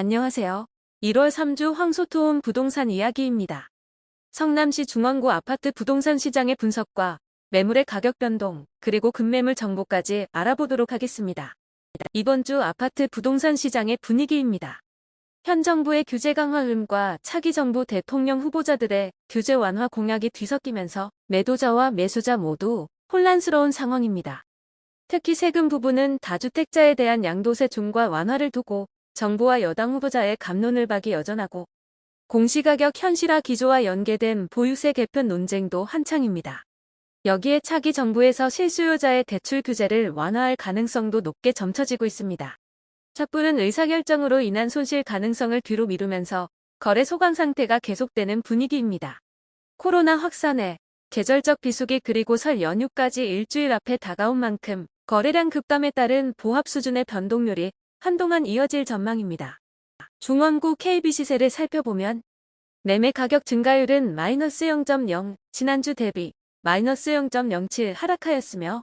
안녕하세요. 1월 3주 황소토움 부동산 이야기입니다. 성남시 중원구 아파트 부동산 시장의 분석과 매물의 가격 변동, 그리고 급매물 정보까지 알아보도록 하겠습니다. 이번 주 아파트 부동산 시장의 분위기입니다. 현 정부의 규제 강화 흐름과 차기 정부 대통령 후보자들의 규제 완화 공약이 뒤섞이면서 매도자와 매수자 모두 혼란스러운 상황입니다. 특히 세금 부분은 다주택자에 대한 양도세 중과 완화를 두고 정부와 여당 후보자의 감론을 박이 여전하고 공시가격 현실화 기조와 연계된 보유세 개편 논쟁도 한창입니다. 여기에 차기 정부에서 실수요자의 대출 규제를 완화할 가능성도 높게 점쳐지고 있습니다. 섣부른 의사결정으로 인한 손실 가능성을 뒤로 미루면서 거래 소강 상태가 계속되는 분위기입니다. 코로나 확산에 계절적 비수기 그리고 설 연휴까지 일주일 앞에 다가온 만큼 거래량 급감에 따른 보합 수준의 변동률이 한동안 이어질 전망입니다. 중원구 KB 시세를 살펴보면 매매 가격 증가율은 마이너스 0.0, 지난주 대비 마이너스 0.07 하락하였으며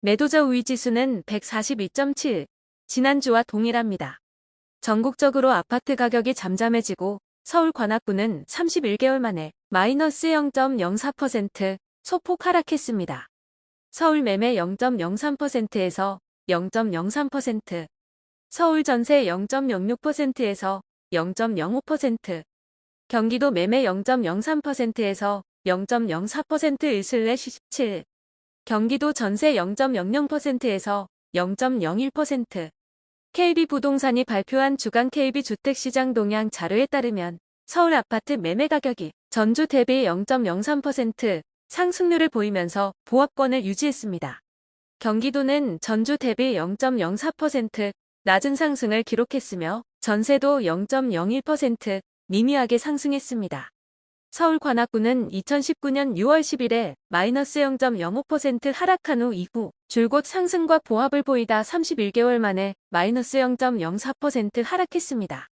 매도자 우위 지수는 142.7, 지난주와 동일합니다. 전국적으로 아파트 가격이 잠잠해지고 서울 관악구는 31개월 만에 마이너스 0.04% 소폭 하락했습니다. 서울 매매 0.03%에서 0.03%, 서울 전세 0.06%에서 0.05%, 경기도 매매 0.03%에서 0.04%일/17, 경기도 전세 0.00%에서 0.01%. KB 부동산이 발표한 주간 KB 주택시장 동향 자료에 따르면 서울 아파트 매매 가격이 전주 대비 0.03% 상승률을 보이면서 보합권을 유지했습니다. 경기도는 전주 대비 0.04% 낮은 상승을 기록했으며 전세도 0.01% 미미하게 상승했습니다. 서울 관악구는 2019년 6월 10일에 마이너스 0.05% 하락한 후 이후 줄곧 상승과 보합을 보이다 31개월 만에 마이너스 0.04% 하락했습니다.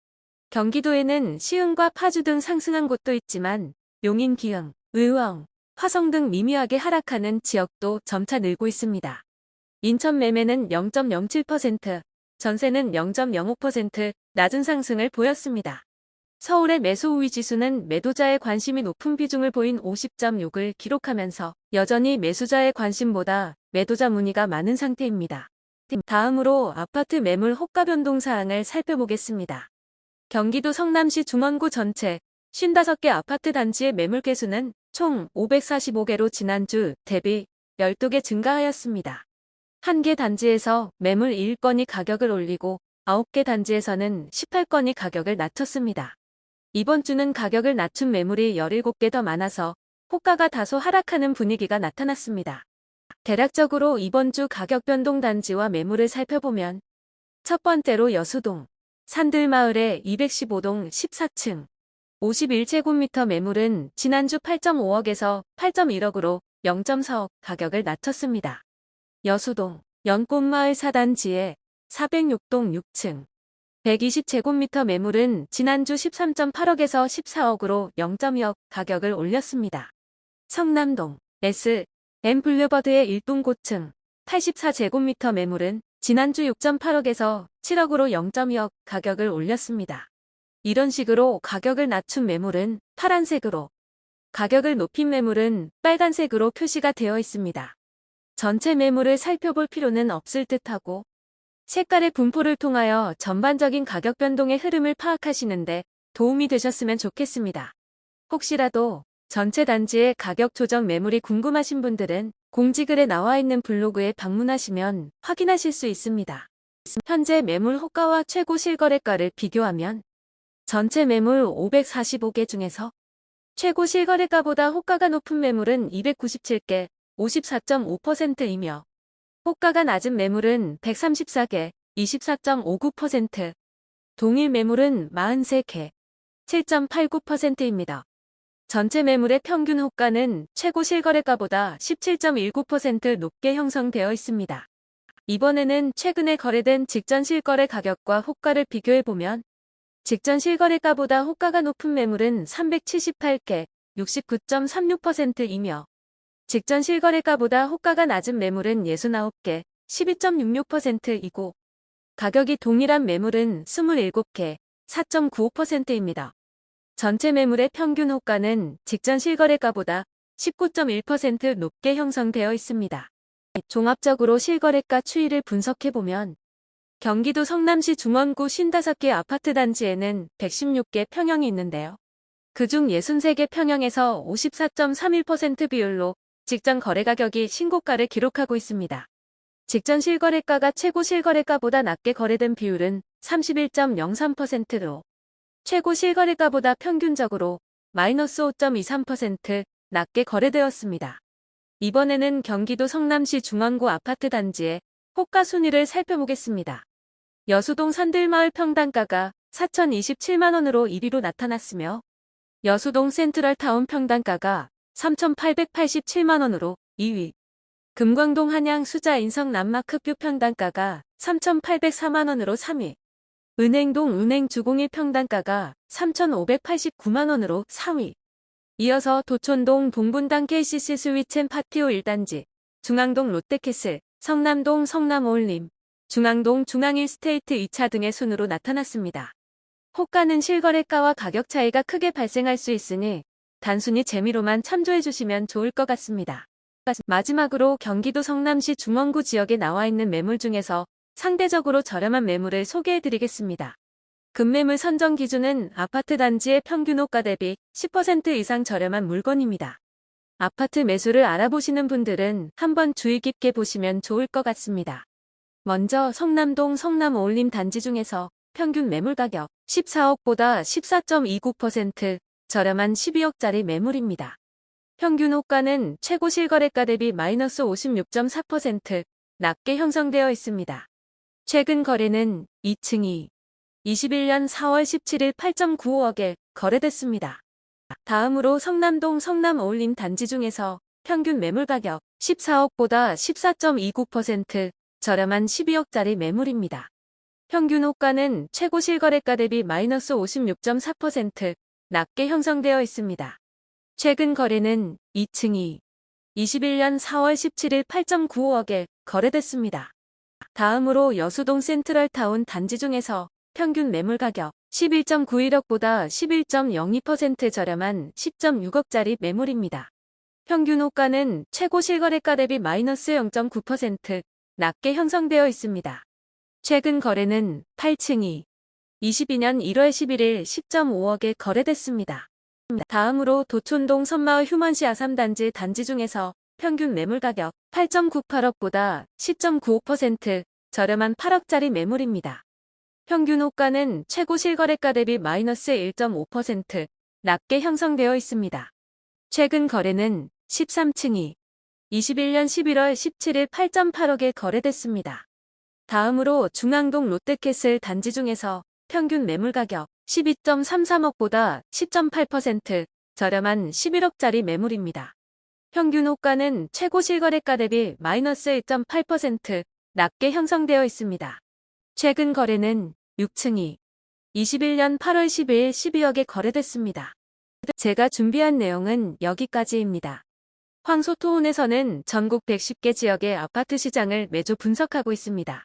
경기도에는 시흥과 파주 등 상승한 곳도 있지만 용인 기흥, 의왕, 화성 등 미미하게 하락하는 지역도 점차 늘고 있습니다. 인천 매매는 0.07%, 전세는 0.05% 낮은 상승을 보였습니다. 서울의 매수 우위 지수는 매도자의 관심이 높은 비중을 보인 50.6을 기록하면서 여전히 매수자의 관심보다 매도자 문의가 많은 상태입니다. 다음으로 아파트 매물 호가 변동 사항을 살펴보겠습니다. 경기도 성남시 중원구 전체 55개 아파트 단지의 매물 개수는 총 545개로 지난주 대비 12개 증가하였습니다. 한 개 단지에서 매물 1건이 가격을 올리고 9개 단지에서는 18건이 가격을 낮췄습니다. 이번 주는 가격을 낮춘 매물이 17개 더 많아서 호가가 다소 하락하는 분위기가 나타났습니다. 대략적으로 이번 주 가격 변동 단지와 매물을 살펴보면 첫 번째로 여수동, 산들마을의 215동 14층, 51제곱미터 매물은 지난주 8.5억에서 8.1억으로 0.4억 가격을 낮췄습니다. 여수동, 연꽃마을 4단지에 406동 6층, 120제곱미터 매물은 지난주 13.8억에서 14억으로 0.2억 가격을 올렸습니다. 성남동 S M 블루버드의 1동 고층 84제곱미터 매물은 지난주 6.8억에서 7억으로 0.2억 가격을 올렸습니다. 이런 식으로 가격을 낮춘 매물은 파란색으로, 가격을 높인 매물은 빨간색으로 표시가 되어 있습니다. 전체 매물을 살펴볼 필요는 없을 듯하고 색깔의 분포를 통하여 전반적인 가격 변동의 흐름을 파악하시는데 도움이 되셨으면 좋겠습니다. 혹시라도 전체 단지의 가격 조정 매물이 궁금하신 분들은 공지글에 나와 있는 블로그에 방문하시면 확인하실 수 있습니다. 현재 매물 호가와 최고 실거래가를 비교하면 전체 매물 545개 중에서 최고 실거래가보다 호가가 높은 매물은 297개, 54.5%이며 호가가 낮은 매물은 134개, 24.59%, 동일 매물은 43개, 7.89%입니다. 전체 매물의 평균 호가는 최고 실거래가보다 17.19% 높게 형성되어 있습니다. 이번에는 최근에 거래된 직전 실거래 가격과 호가를 비교해보면 직전 실거래가보다 호가가 높은 매물은 378개, 69.36%이며 직전 실거래가보다 호가가 낮은 매물은 69개, 12.66%이고 가격이 동일한 매물은 27개, 4.95%입니다. 전체 매물의 평균 호가는 직전 실거래가보다 19.1% 높게 형성되어 있습니다. 종합적으로 실거래가 추이를 분석해보면 경기도 성남시 중원구 55개 아파트 단지에는 116개 평형이 있는데요. 그중 63개 평형에서 54.31% 비율로 직전 거래 가격이 신고가를 기록하고 있습니다. 직전 실거래가가 최고 실거래가보다 낮게 거래된 비율은 31.03%로 최고 실거래가보다 평균적으로 마이너스 5.23% 낮게 거래되었습니다. 이번에는 경기도 성남시 중원구 아파트 단지의 호가 순위를 살펴보겠습니다. 여수동 산들마을 평당가가 4,027만원으로 1위로 나타났으며 여수동 센트럴타운 평당가가 3,887만원으로 2위. 금광동 한양 수자 인성 남마크 뷰 평당가가 3,804만원으로 3위. 은행동 은행 주공일 평당가가 3,589만원으로 4위. 이어서 도촌동 동분당 KCC 스위첸 파티오 1단지 중앙동 롯데캐슬 성남동 성남올림 중앙동 중앙일 스테이트 2차 등의 순으로 나타났습니다. 호가는 실거래가와 가격 차이가 크게 발생할 수 있으니 단순히 재미로만 참조해 주시면 좋을 것 같습니다. 마지막으로 경기도 성남시 중원구 지역에 나와 있는 매물 중에서 상대적으로 저렴한 매물을 소개해 드리겠습니다. 급매물 선정 기준은 아파트 단지의 평균 호가 대비 10% 이상 저렴한 물건입니다. 아파트 매수를 알아보시는 분들은 한번 주의 깊게 보시면 좋을 것 같습니다. 먼저 성남동 성남 올림 단지 중에서 평균 매물 가격 14억보다 14.29% 저렴한 12억짜리 매물입니다. 평균 호가는 최고 실거래가 대비 마이너스 56.4% 낮게 형성되어 있습니다. 최근 거래는 2층이 21년 4월 17일 8.95억에 거래됐습니다. 다음으로 성남동 성남 어울림 단지 중에서 평균 매물 가격 14억보다 14.29% 저렴한 12억짜리 매물입니다. 평균 호가는 최고 실거래가 대비 마이너스 56.4% 낮게 형성되어 있습니다. 최근 거래는 2층이 21년 4월 17일 8.95억에 거래됐습니다. 다음으로 여수동 센트럴타운 단지 중에서 평균 매물 가격 11.91억보다 11.02% 저렴한 10.6억짜리 매물입니다. 평균 호가는 최고 실거래가 대비 마이너스 0.9% 낮게 형성되어 있습니다. 최근 거래는 8층이 22년 1월 11일 10.5억에 거래됐습니다. 다음으로 도촌동 선마을 휴먼시 아삼단지 단지 중에서 평균 매물 가격 8.98억보다 10.95% 저렴한 8억짜리 매물입니다. 평균 호가는 최고 실거래가 대비 마이너스 1.5% 낮게 형성되어 있습니다. 최근 거래는 13층이 21년 11월 17일 8.8억에 거래됐습니다. 다음으로 중앙동 롯데캐슬 단지 중에서 평균 매물 가격 12.33억보다 10.8% 저렴한 11억짜리 매물입니다. 평균 호가는 최고 실거래가 대비 마이너스 1.8% 낮게 형성되어 있습니다. 최근 거래는 6층이 21년 8월 10일 12억에 거래됐습니다. 제가 준비한 내용은 여기까지입니다. 황소토온에서는 전국 110개 지역의 아파트 시장을 매주 분석하고 있습니다.